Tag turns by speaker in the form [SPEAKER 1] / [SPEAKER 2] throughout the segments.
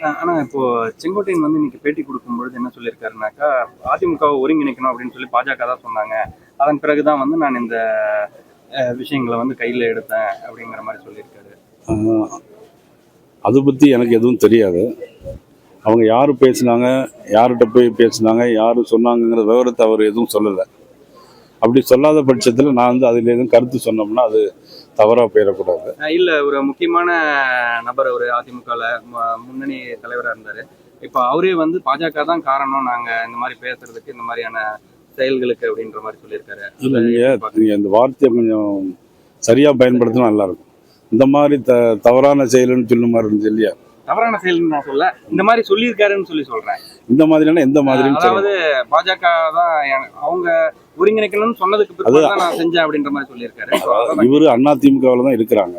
[SPEAKER 1] ஆனால் ஆனா இப்போ செங்கோட்டையன் வந்து இன்னைக்கு பேட்டி கொடுக்கும்பொழுது என்ன சொல்லியிருக்காருனாக்கா அதிமுகவை ஒருங்கிணைக்கணும் அப்படின்னு சொல்லி பாஜக தான் சொன்னாங்க. அதன் பிறகுதான் வந்து நான் இந்த விஷயங்களை வந்து கையில எடுத்தேன் அப்படிங்கிற மாதிரி சொல்லியிருக்காரு.
[SPEAKER 2] அதை பற்றி எனக்கு எதுவும் தெரியாது. அவங்க யார் பேசுனாங்க யார்கிட்ட போய் பேசுனாங்க யார் சொன்னாங்கங்கிற விவரத்தை அவர் எதுவும் சொல்லலை. அப்படி சொல்லாத பட்சத்தில் நான் வந்து அதில் எதுவும் கருத்து சொன்னோம்னா அது தவறாக போயிடக்கூடாது.
[SPEAKER 1] இல்ல ஒரு முக்கியமான நபர் ஒரு அதிமுகல ம- முன்னணி தலைவரா இருந்தாரு. இப்போ அவரே வந்து பாஜக தான் காரணம். நாங்க இந்த மாதிரி பேசுறதுக்கு இந்த மாதிரியான செயல்களுக்கு அப்படின்ற மாதிரி சொல்லியிருக்காரு.
[SPEAKER 2] இல்லை நீங்கள் நீங்கள் இந்த வார்த்தையை கொஞ்சம் சரியாக பயன்படுத்தினா நல்லாயிருக்கும். இந்த மாதிரி த தவறான செயலுன்னு சொல்லும் மாதிரி இருந்துச்சு இல்லையா?
[SPEAKER 1] தவறான செயல்னு நான் சொல்ல இந்த மாதிரி சொல்லியிருக்காருன்னு சொல்லி சொல்றேன்.
[SPEAKER 2] இந்த மாதிரியான எந்த சொல்லலாம்.
[SPEAKER 1] அதாவது பாஜக தான் அவங்க ஒருங்கிணைக்கணும்னு சொன்னதுக்கு பிறகு நான் செஞ்சேன் அப்படின்ற மாதிரி சொல்லியிருக்காரு.
[SPEAKER 2] இவர் அதிமுகவில் தான் இருக்கிறாங்க.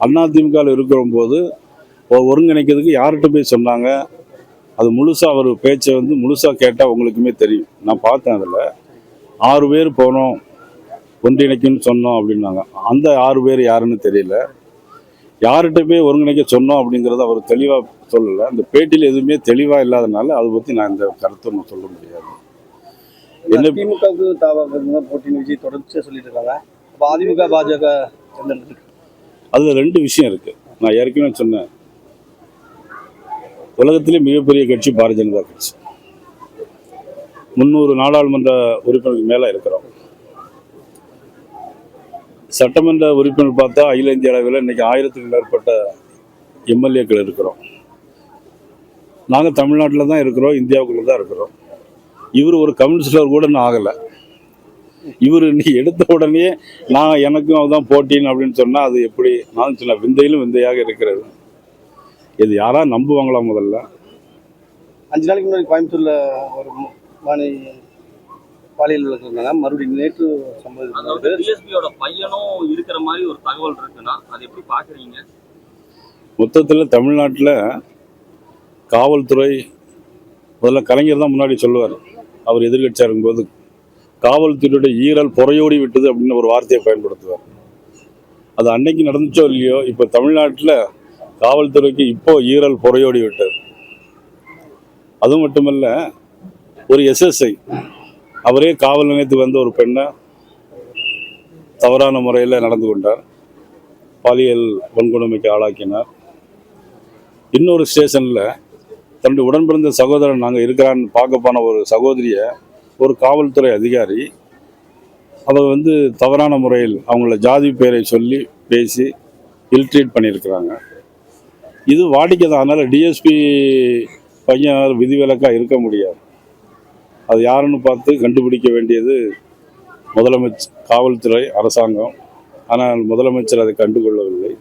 [SPEAKER 2] அதிமுகவில் இருக்கிற போது ஒருங்கிணைக்கிறதுக்கு யார்கிட்ட போய் சொன்னாங்க? அது முழுசாக அவர் பேச்சை வந்து முழுசாக கேட்டால் உங்களுக்குமே தெரியும். நான் பார்த்தேன் அதில். ஆறு பேர் போனோம் ஒன்றிணைக்குன்னு சொன்னோம் அப்படின்னாங்க. அந்த ஆறு பேர் யாருன்னு தெரியல. யார்கிட்ட போய் ஒருங்கிணைக்க சொன்னோம் அப்படிங்கிறத அவர் தெளிவாக சொல்லலை. அந்த பேட்டியில் எதுவுமே தெளிவாக இல்லாதனால அதை பற்றி நான் இந்த கருத்தை நான் சொல்ல முடியாது. என்ன
[SPEAKER 3] திமுகவுக்கு தாவாக்கு தான் போட்டின்னு விஜய் தொடர்ச்சியா சொல்லிட்டு இருக்காங்க. அப்ப அதிமுக பாஜக
[SPEAKER 2] அதில் ரெண்டு விஷயம் இருக்கு. நான் ஏற்கனவே சொன்னேன். உலகத்திலே மிகப்பெரிய கட்சி பாரதிய ஜனதா கட்சி. முந்நூறு நாடாளுமன்ற உறுப்பினருக்கு மேலே இருக்கிறோம். சட்டமன்ற உறுப்பினர் பார்த்தா அகில இந்திய அளவில் இன்னைக்கு ஆயிரத்துக்கு மேற்பட்ட எம்எல்ஏக்கள் இருக்கிறோம். நாங்கள் தமிழ்நாட்டில் தான் இருக்கிறோம் இந்தியாவுக்குள்ள தான் இருக்கிறோம். இவர் ஒரு கவுன்சிலர் கூட இன்னும் ஆகலை. இவர் இன்னைக்கு எடுத்த உடனே நான் எனக்கும் அதுதான் போட்டின்னு அப்படின்னு சொன்னா அது எப்படி? நான் சொன்ன விந்தையிலும் விந்தையாக இருக்கிறது. இது யாரா நம்புவாங்களா முதல்ல?
[SPEAKER 3] அஞ்சு நாளைக்கு முன்னாடி கோயம்புத்தூர்ல ஒரு மாணவி பாலியல் வழக்கு மறுபடியும் நேற்று சம்பவம்
[SPEAKER 4] டிஎஸ்பியோட பையனும் இருக்கிற மாதிரி ஒரு தகவல் இருக்குன்னா அதை எப்படி பாக்குறீங்க?
[SPEAKER 2] மொத்தத்தில் தமிழ்நாட்டில் காவல்துறை முதல்ல கலைஞர் தான் முன்னாடி சொல்லுவார். அவர் எதிர்கட்சியாக இருக்கும்போது காவல்துறையுடைய ஈரல் புறையோடி விட்டது அப்படின்னு ஒரு வார்த்தையை பயன்படுத்துவார். அது அன்னைக்கு நடந்துச்சோ இல்லையோ இப்போ தமிழ்நாட்டில் காவல்துறைக்கு இப்போ ஈரல் புறையோடி விட்டது. அது மட்டுமல்ல ஒரு எஸ்எஸ்ஐ அவரே காவல் நிலையத்துக்கு வந்த ஒரு பெண்ணை தவறான முறையில் நடந்து கொண்டார். பாலியல் வன்கொடுமைக்கு ஆளாக்கினார். இன்னொரு ஸ்டேஷனில் தன்னுடைய உடன் பிறந்த சகோதரன் நாங்கள் இருக்கிறான்னு பார்க்க போன ஒரு சகோதரியை ஒரு காவல்துறை அதிகாரி அவர் வந்து தவறான முறையில் அவங்கள ஜாதி பேரை சொல்லி பேசி இல்ட்ரீட் பண்ணியிருக்கிறாங்க. இது வாடிக்கை தான் அதனால் டிஎஸ்பி பையன் விதிவிலக்காக இருக்க முடியாது. அது யாருன்னு பார்த்து கண்டுபிடிக்க வேண்டியது முதலமைச்சர் காவல்துறை அரசாங்கம். ஆனால் முதலமைச்சர் அதை கண்டுகொள்ளவில்லை.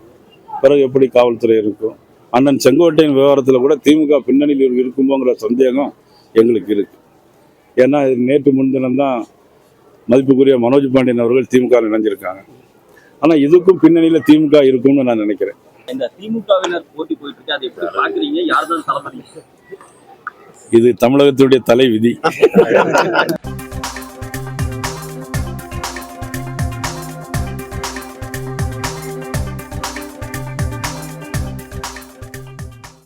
[SPEAKER 2] பிறகு எப்படி காவல்துறை இருக்கும்? அண்ணன் செங்கோட்டையின் விவகாரத்தில் கூட திமுக பின்னணியில் இருக்குமோங்கிற சந்தேகம் எங்களுக்கு இருக்கு. ஏன்னா நேற்று முன்தினம் தான் மதிப்புக்குரிய மனோஜ் பாண்டியன் அவர்கள் திமுக இணைஞ்சிருக்காங்க. ஆனால் இதுக்கும் பின்னணியில் திமுக இருக்கும்னு நான் நினைக்கிறேன்.
[SPEAKER 4] இந்த திமுகவினர் போட்டி போயிட்டு இருக்கு அதை எப்படி பாக்குறீங்க. யார் தான் தளபதி
[SPEAKER 2] இது தமிழகத்துடைய தலை விதி